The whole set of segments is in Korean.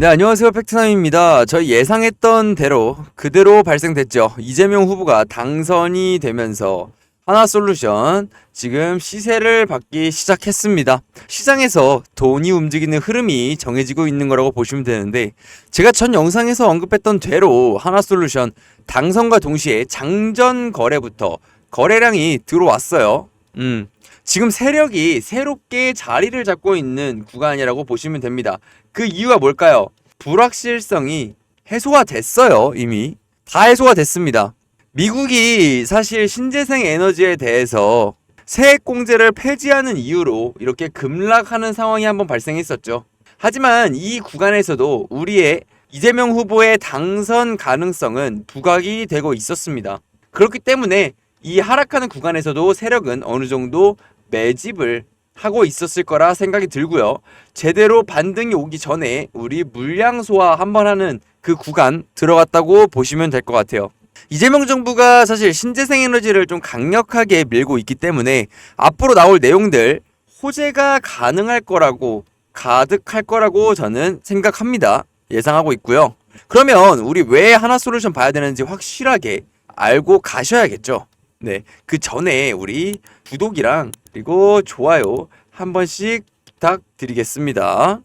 네, 안녕하세요. 팩트남입니다. 저희 예상했던 대로 그대로 발생됐죠. 이재명 후보가 당선이 되면서 하나솔루션 지금 시세를 받기 시작했습니다. 시장에서 돈이 움직이는 흐름이 정해지고 있는 거라고 보시면 되는데 제가 전 영상에서 언급했던 대로 하나솔루션 당선과 동시에 장전 거래부터 거래량이 들어왔어요. 음. 지금 세력이 새롭게 자리를 잡고 있는 구간이라고 보시면 됩니다. 그 이유가 뭘까요? 불확실성이 해소가 됐어요, 이미. 다 해소가 됐습니다. 미국이 사실 신재생 에너지에 대해서 세액 공제를 폐지하는 이유로 이렇게 급락하는 상황이 한번 발생했었죠. 하지만 이 구간에서도 우리의 이재명 후보의 당선 가능성은 부각이 되고 있었습니다. 그렇기 때문에 이 하락하는 구간에서도 세력은 어느 정도 매집을 하고 있었을 거라 생각이 들고요. 제대로 반등이 오기 전에 우리 물량 소화 한번 하는 그 구간 들어갔다고 보시면 될 것 같아요. 이재명 정부가 사실 신재생 에너지를 좀 강력하게 밀고 있기 때문에 앞으로 나올 내용들 호재가 가능할 거라고 가득할 거라고 저는 생각합니다. 예상하고 있고요. 그러면 우리 왜 하나 솔루션 봐야 되는지 확실하게 알고 가셔야겠죠. 네. 그 전에 우리 구독이랑 그리고 좋아요 한 번씩 부탁드리겠습니다.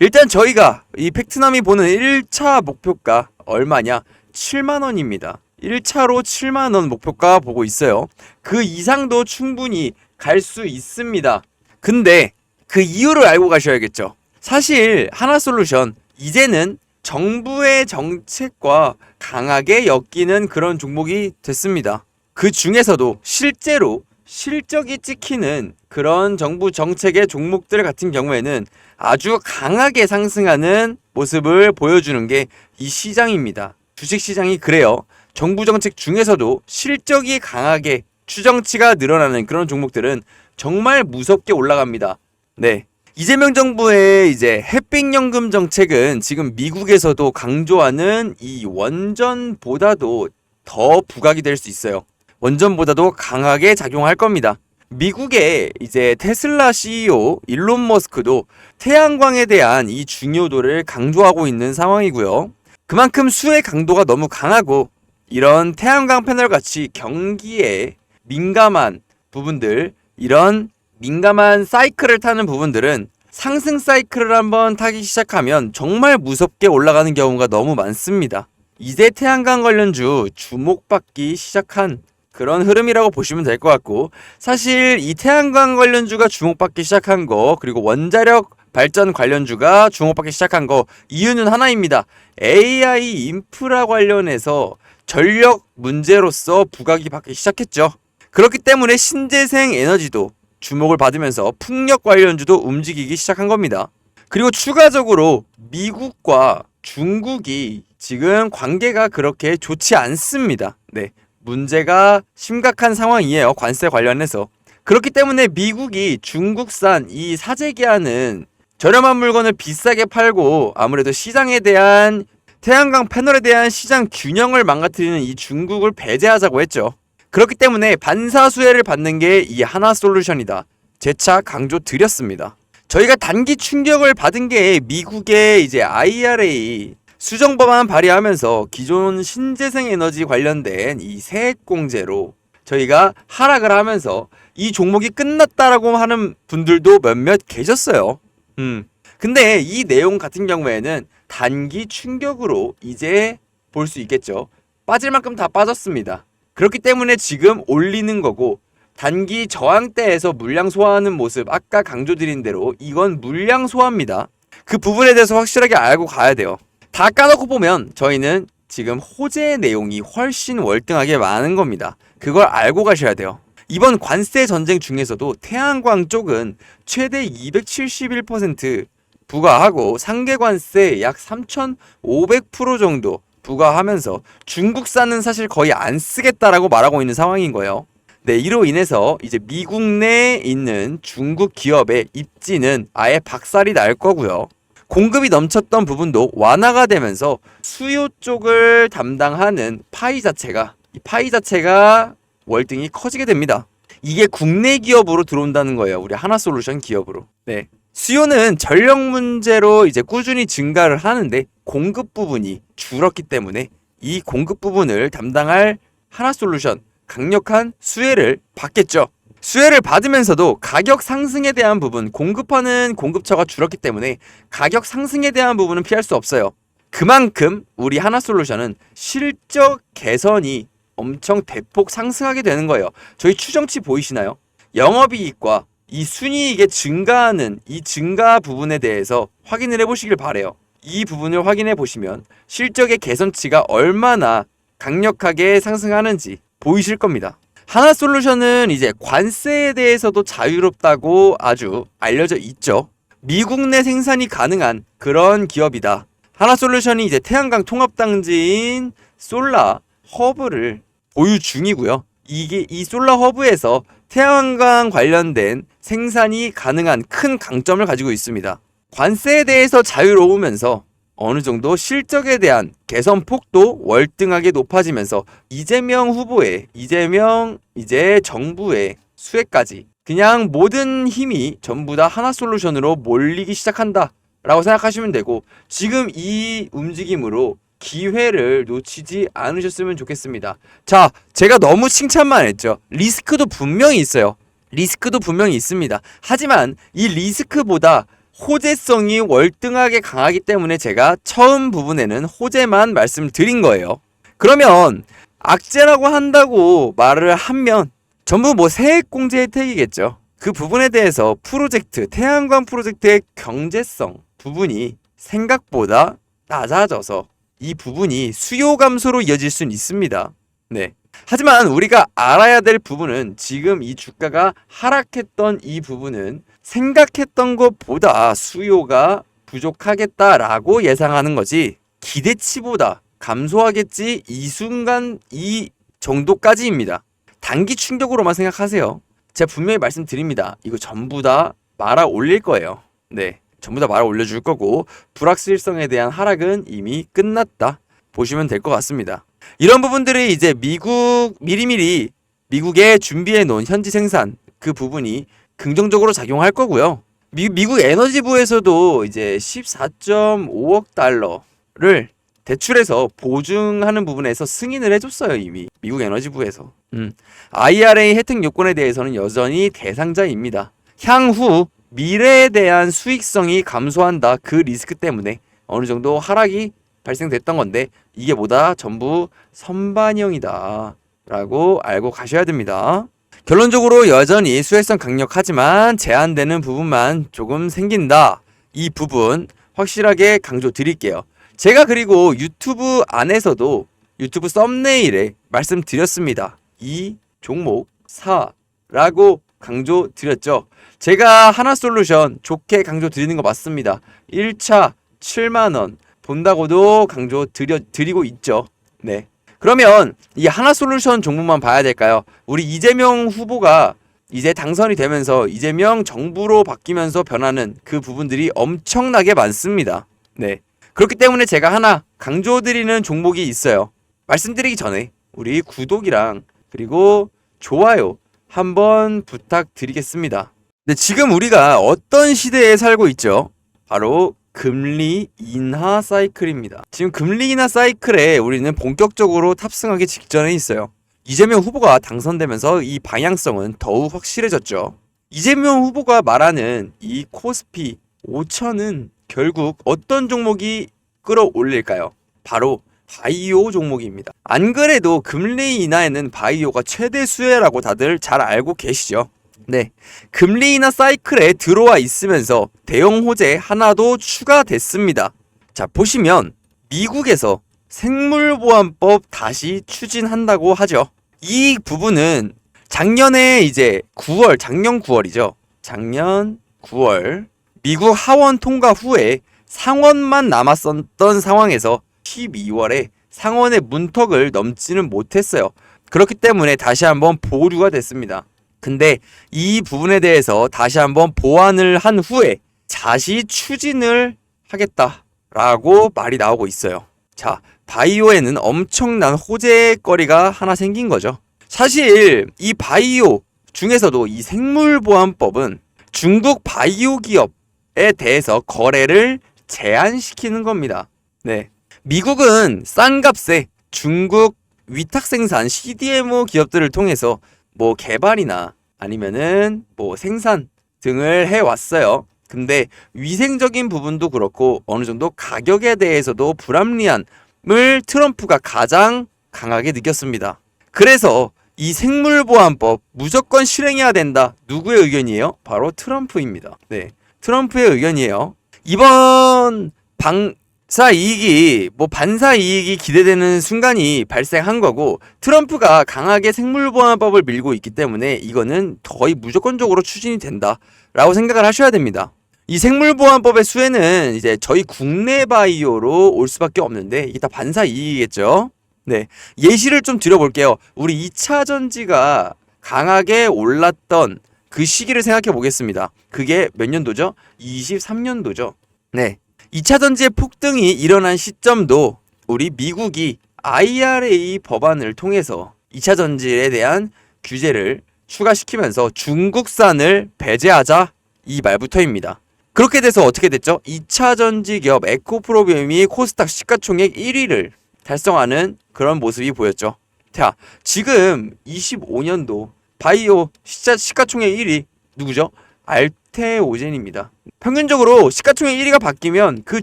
일단 저희가 이 팩트남이 보는 1차 목표가 얼마냐? 7만 원입니다. 1차로 7만 원 목표가 보고 있어요. 그 이상도 충분히 갈 수 있습니다. 근데 그 이유를 알고 가셔야겠죠. 사실 하나솔루션 이제는 정부의 정책과 강하게 엮이는 그런 종목이 됐습니다. 그 중에서도 실제로 실적이 찍히는 그런 정부 정책의 종목들 같은 경우에는 아주 강하게 상승하는 모습을 보여주는 게 이 시장입니다. 주식 시장이 그래요. 정부 정책 중에서도 실적이 강하게 추정치가 늘어나는 그런 종목들은 정말 무섭게 올라갑니다. 네. 이재명 정부의 이제 햇빛연금 정책은 지금 미국에서도 강조하는 이 원전보다도 더 부각이 될 수 있어요. 원전보다도 강하게 작용할 겁니다. 미국의 이제 테슬라 CEO 일론 머스크도 태양광에 대한 이 중요도를 강조하고 있는 상황이고요. 그만큼 수의 강도가 너무 강하고 이런 태양광 패널 같이 경기에 민감한 부분들, 이런 민감한 사이클을 타는 부분들은 상승 사이클을 한번 타기 시작하면 정말 무섭게 올라가는 경우가 너무 많습니다. 이제 태양광 관련주 주목받기 시작한 그런 흐름이라고 보시면 될 것 같고 사실 이 태양광 관련주가 주목받기 시작한 거 그리고 원자력 발전 관련주가 주목받기 시작한 거 이유는 하나입니다. AI 인프라 관련해서 전력 문제로서 부각이 받기 시작했죠. 그렇기 때문에 신재생 에너지도 주목을 받으면서 풍력 관련주도 움직이기 시작한 겁니다. 그리고 추가적으로 미국과 중국이 지금 관계가 그렇게 좋지 않습니다. 네. 문제가 심각한 상황이에요. 관세 관련해서. 그렇기 때문에 미국이 중국산 이 사재기하는 저렴한 물건을 비싸게 팔고 아무래도 시장에 대한 태양광 패널에 대한 시장 균형을 망가뜨리는 이 중국을 배제하자고 했죠. 그렇기 때문에 반사수혜를 받는 게 이 하나 솔루션이다. 재차 강조 드렸습니다. 저희가 단기 충격을 받은 게 미국의 이제 IRA 수정 법안 발의하면서 기존 신재생 에너지 관련된 이 세액 공제로 저희가 하락을 하면서 이 종목이 끝났다라고 하는 분들도 몇몇 계셨어요. 음. 근데 이 내용 같은 경우에는 단기 충격으로 이제 볼 수 있겠죠. 빠질 만큼 다 빠졌습니다. 그렇기 때문에 지금 올리는 거고 단기 저항대에서 물량 소화하는 모습 아까 강조드린 대로 이건 물량 소화입니다. 그 부분에 대해서 확실하게 알고 가야 돼요. 다 까놓고 보면 저희는 지금 호재 내용이 훨씬 월등하게 많은 겁니다. 그걸 알고 가셔야 돼요. 이번 관세 전쟁 중에서도 태양광 쪽은 최대 271% 부과하고 상계 관세 약 3,500% 정도 부과하면서 중국산은 사실 거의 안 쓰겠다라고 말하고 있는 상황인 거예요. 네, 이로 인해서 이제 미국 내에 있는 중국 기업의 입지는 아예 박살이 날 거고요. 공급이 넘쳤던 부분도 완화가 되면서 수요 쪽을 담당하는 파이 자체가 이 파이 자체가 월등히 커지게 됩니다. 이게 국내 기업으로 들어온다는 거예요. 우리 하나솔루션 기업으로. 네. 수요는 전력 문제로 이제 꾸준히 증가를 하는데 공급 부분이 줄었기 때문에 이 공급 부분을 담당할 하나솔루션 강력한 수혜를 받겠죠. 수혜를 받으면서도 가격 상승에 대한 부분, 공급하는 공급처가 줄었기 때문에 가격 상승에 대한 부분은 피할 수 없어요. 그만큼 우리 하나솔루션은 실적 개선이 엄청 대폭 상승하게 되는 거예요. 저희 추정치 보이시나요? 영업이익과 이 순이익의 증가하는 이 증가 부분에 대해서 확인을 해보시길 바래요. 이 부분을 확인해 보시면 실적의 개선치가 얼마나 강력하게 상승하는지 보이실 겁니다. 하나 솔루션은 이제 관세에 대해서도 자유롭다고 아주 알려져 있죠. 미국 내 생산이 가능한 그런 기업이다. 하나 솔루션이 이제 태양광 통합단지인 솔라 허브를 보유 중이고요. 이게 이 솔라 허브에서 태양광 관련된 생산이 가능한 큰 강점을 가지고 있습니다. 관세에 대해서 자유로우면서 어느 정도 실적에 대한 개선 폭도 월등하게 높아지면서 이재명 후보의 이재명 이제 정부의 수혜까지 그냥 모든 힘이 전부 다 하나 솔루션으로 몰리기 시작한다. 라고 생각하시면 되고 지금 이 움직임으로 기회를 놓치지 않으셨으면 좋겠습니다. 자, 제가 너무 칭찬만 했죠. 리스크도 분명히 있어요. 리스크도 분명히 있습니다. 하지만 이 리스크보다 호재성이 월등하게 강하기 때문에 제가 처음 부분에는 호재만 말씀드린 거예요. 그러면 악재라고 한다고 말을 하면 전부 뭐 세액공제 혜택이겠죠. 그 부분에 대해서 프로젝트, 태양광 프로젝트의 경제성 부분이 생각보다 낮아져서 이 부분이 수요 감소로 이어질 수는 있습니다. 네. 하지만 우리가 알아야 될 부분은 지금 이 주가가 하락했던 이 부분은 생각했던 것보다 수요가 부족하겠다라고 예상하는 거지 기대치보다 감소하겠지 이 순간 이 정도까지입니다. 단기 충격으로만 생각하세요. 제가 분명히 말씀드립니다. 이거 전부 다 말아 올릴 거예요. 네. 전부 다 말아 올려줄 거고 불확실성에 대한 하락은 이미 끝났다. 보시면 될 것 같습니다. 이런 부분들이 이제 미국 미리미리 미국에 준비해 놓은 현지 생산 그 부분이 긍정적으로 작용할 거고요. 미, 미국 에너지부에서도 이제 14.5억 달러를 대출해서 보증하는 부분에서 승인을 해줬어요 이미 미국 에너지부에서. 음. IRA 혜택 요건에 대해서는 여전히 대상자입니다. 향후 미래에 대한 수익성이 감소한다 그 리스크 때문에 어느 정도 하락이 발생됐던 건데 이게 뭐다 전부 선반영이다 라고 알고 가셔야 됩니다. 결론적으로 여전히 수혜성 강력하지만 제한되는 부분만 조금 생긴다. 이 부분 확실하게 강조 드릴게요. 제가 그리고 유튜브 안에서도 유튜브 썸네일에 말씀드렸습니다. 이 종목 사라고 강조 드렸죠. 제가 하나 솔루션 좋게 강조 드리는 거 맞습니다. 1차 7만원 본다고도 강조 드려, 드리고 있죠. 네. 그러면 이 하나솔루션 종목만 봐야 될까요? 우리 이재명 후보가 이제 당선이 되면서 이재명 정부로 바뀌면서 변하는 그 부분들이 엄청나게 많습니다. 네. 그렇기 때문에 제가 하나 강조드리는 종목이 있어요. 말씀드리기 전에 우리 구독이랑 그리고 좋아요 한번 부탁드리겠습니다. 네, 지금 우리가 어떤 시대에 살고 있죠? 바로 금리 인하 사이클입니다. 지금 금리 인하 사이클에 우리는 본격적으로 탑승하기 직전에 있어요. 이재명 후보가 당선되면서 이 방향성은 더욱 확실해졌죠. 이재명 후보가 말하는 이 코스피 5천은 결국 어떤 종목이 끌어올릴까요? 바로 바이오 종목입니다. 안 그래도 금리 인하에는 바이오가 최대 수혜라고 다들 잘 알고 계시죠? 네. 금리 인하 사이클에 들어와 있으면서 대형 호재 하나도 추가됐습니다. 자, 보시면 미국에서 생물보안법 다시 추진한다고 하죠. 이 부분은 작년에 이제 9월, 작년 9월이죠. 작년 9월 미국 하원 통과 후에 상원만 남았었던 상황에서 12월에 상원의 문턱을 넘지는 못했어요. 그렇기 때문에 다시 한번 보류가 됐습니다. 근데 이 부분에 대해서 다시 한번 보완을 한 후에 다시 추진을 하겠다라고 말이 나오고 있어요. 자, 바이오에는 엄청난 호재거리가 하나 생긴 거죠. 사실 이 바이오 중에서도 이 생물보안법은 중국 바이오 기업 트럼프에 대해서 거래를 제한시키는 겁니다. 네. 미국은 싼 값에 중국 위탁 생산 CDMO 기업들을 통해서 뭐 개발이나 아니면은 뭐 생산 등을 해 왔어요. 근데 위생적인 부분도 그렇고 어느 정도 가격에 대해서도 불합리함을 트럼프가 가장 강하게 느꼈습니다. 그래서 이 생물보안법 무조건 실행해야 된다. 누구의 의견이에요? 바로 트럼프입니다. 네. 트럼프의 의견이에요. 이번 방 사 이익이 뭐 반사 이익이 기대되는 순간이 발생한 거고 트럼프가 강하게 생물보안법을 밀고 있기 때문에 이거는 거의 무조건적으로 추진이 된다라고 생각을 하셔야 됩니다. 이 생물보안법의 수혜는 이제 저희 국내 바이오로 올 수밖에 없는데 이게 다 반사 이익이겠죠. 네. 예시를 좀 드려볼게요. 우리 2차 전지가 강하게 올랐던 그 시기를 생각해 보겠습니다. 그게 몇 년도죠? 23년도죠. 네. 2차 전지의 폭등이 일어난 시점도 우리 미국이 IRA 법안을 통해서 2차 전지에 대한 규제를 추가시키면서 중국산을 배제하자 이 말부터입니다. 그렇게 돼서 어떻게 됐죠? 2차 전지 기업 에코프로비움이 코스닥 시가총액 1위를 달성하는 그런 모습이 보였죠. 자, 지금 25년도 바이오 시가, 시가총액 1위 누구죠? 알테오젠입니다. 평균적으로 시가총액 1위가 바뀌면 그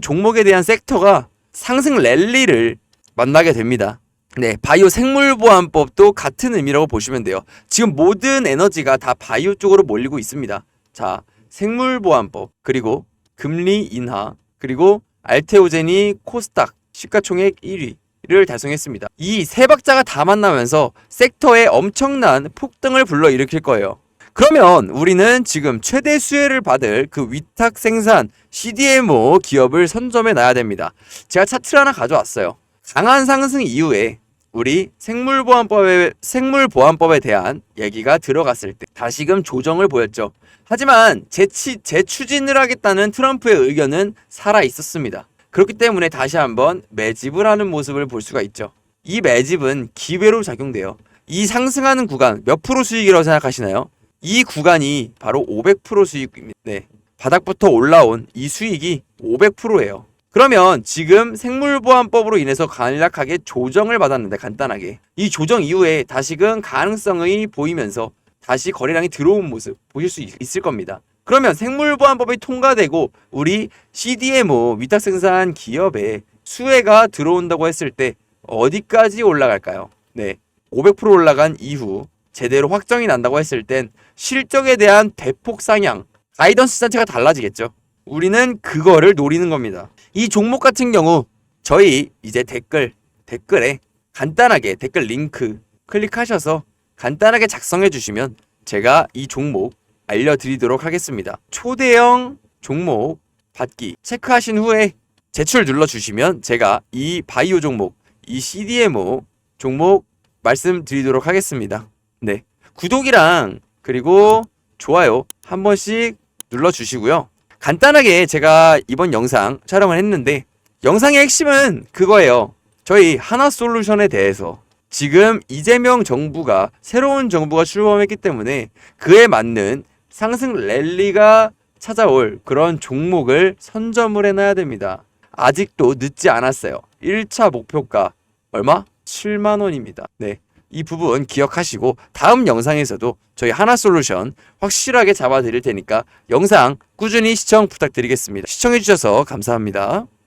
종목에 대한 섹터가 상승 랠리를 만나게 됩니다. 네, 바이오 생물보안법도 같은 의미라고 보시면 돼요. 지금 모든 에너지가 다 바이오 쪽으로 몰리고 있습니다. 자, 생물보안법, 그리고 금리 인하, 그리고 알테오젠이 코스닥 시가총액 1위를 달성했습니다. 이 세 박자가 다 만나면서 섹터에 엄청난 폭등을 불러일으킬 거예요. 그러면 우리는 지금 최대 수혜를 받을 그 위탁 생산 CDMO 기업을 선점해 놔야 됩니다. 제가 차트를 하나 가져왔어요. 강한 상승 이후에 우리 생물보안법에 생물보안법에 대한 얘기가 들어갔을 때 다시금 조정을 보였죠. 하지만 재치, 재추진을 하겠다는 트럼프의 의견은 살아 있었습니다. 그렇기 때문에 다시 한번 매집을 하는 모습을 볼 수가 있죠. 이 매집은 기회로 작용돼요. 이 상승하는 구간 몇 프로 수익이라고 생각하시나요? 이 구간이 바로 500% 수익입니다. 네. 바닥부터 올라온 이 수익이 500%예요. 그러면 지금 생물보안법으로 인해서 간략하게 조정을 받았는데 간단하게 이 조정 이후에 다시금 가능성이 보이면서 다시 거래량이 들어온 모습 보실 수 있- 있을 겁니다. 그러면 생물보안법이 통과되고 우리 CDMO 위탁 생산 기업에 수혜가 들어온다고 했을 때 어디까지 올라갈까요? 네. 500% 올라간 이후 제대로 확정이 난다고 했을 땐 실적에 대한 대폭 상향, 가이던스 자체가 달라지겠죠. 우리는 그거를 노리는 겁니다. 이 종목 같은 경우 저희 이제 댓글 댓글에 간단하게 댓글 링크 클릭하셔서 간단하게 작성해 주시면 제가 이 종목 알려드리도록 하겠습니다. 초대형 종목 받기 체크하신 후에 제출 눌러 주시면 제가 이 바이오 종목, 이 CDMO 종목 말씀드리도록 하겠습니다. 네. 구독이랑 그리고 좋아요 한 번씩 눌러 주시고요. 간단하게 제가 이번 영상 촬영을 했는데 영상의 핵심은 그거예요. 저희 하나 솔루션에 대해서 지금 이재명 정부가 새로운 정부가 출범했기 때문에 그에 맞는 상승 랠리가 찾아올 그런 종목을 선점을 해놔야 됩니다. 아직도 늦지 않았어요. 1차 목표가 얼마? 7만 원입니다. 네. 이 부분 기억하시고 다음 영상에서도 저희 하나 솔루션 확실하게 잡아드릴 테니까 영상 꾸준히 시청 부탁드리겠습니다. 시청해주셔서 감사합니다.